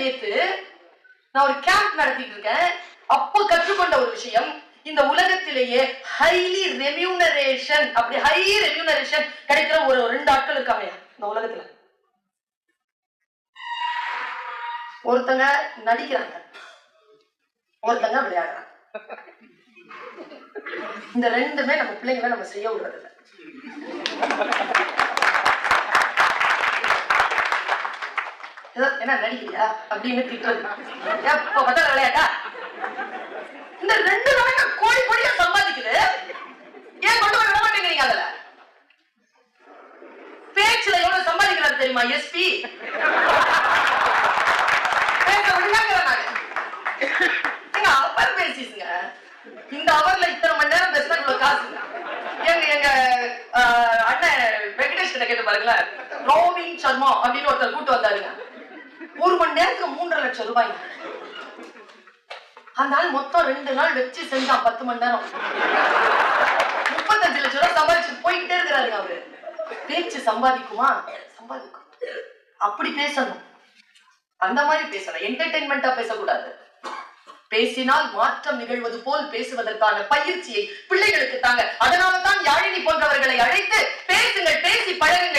நேத்து நான் ஒரு கேம்ப் நடத்திட்டு இருக்கேன். அப்போ கற்றுக்கொண்ட ஒரு விஷயம் இந்த உலகத்திலேயே ஹைலி ரெமியூனரேஷன் அப்படி ஹை ரெமியூனரேஷன் கிடைக்கிற ஒரு ரெண்டு ஆட்கள் இருக்காங்க. இந்த உலகத்துல. ஒருத்தங்க நடிக்கிறாங்க. ஒருத்தங்க விளையாடுறாங்க. இந்த ரெண்டுமே நம்ம பிள்ளைங்களை நம்ம செய்ய விடுறது இல்லை ஏதோ, என்ன நடிக்கிறியா? அப்படின்னு திட்டுறது எப்ப பார்த்தாலும் விளையாட்டா? இந்த ரெண்டு நாளைக்கு கோடி கோடியா சம்பாதிக்குது. ஏன் கொண்டு போய் விட மாட்டேங்கிறீங்க அதுல? பேச்சுல எவ்வளவு சம்பாதிக்கிறாரு தெரியுமா எஸ்பி பேச விடுங்கிறேன் நானு அவர் பேசிச்சுங்க. இந்த அவர்ல இத்தனை மணி நேரம் பேசினா இவ்வளவு காசு? எங்க எங்க அண்ணன் வெங்கடேஷ் கிட்ட கேட்டு பாருங்களேன். ரோவின் சர்மா அப்படின்னு ஒருத்தர் கூட்டு வந்தாருங்க. மணி நேரத்துக்கு மூன்றரை லட்சம் ரூபாய். அதனால மொத்தம் ரெண்டு நாள் வச்சு செஞ்சான் பத்து மணி நேரம். முப்பத்தஞ்சு லட்சம் ரூபாய் சம்பாதிச்சு போய்கிட்டே இருக்கிறாரு அவரு. பேச்சு சம்பாதிக்குமா? சம்பாதிக்கும். அப்படி பேசணும். அந்த மாதிரி பேசணும். என்டர்டைன்மெண்டா பேசக்கூடாது. பேசினால் மாற்றம் நிகழ்வது போல் பேசுவதற்கான பயிற்சியை பிள்ளைகளுக்கு தாங்க. அதனால தான் யாழினி போன்றவர்களை அழைத்து பேசுங்கள் பேசி பழகுங்கள்.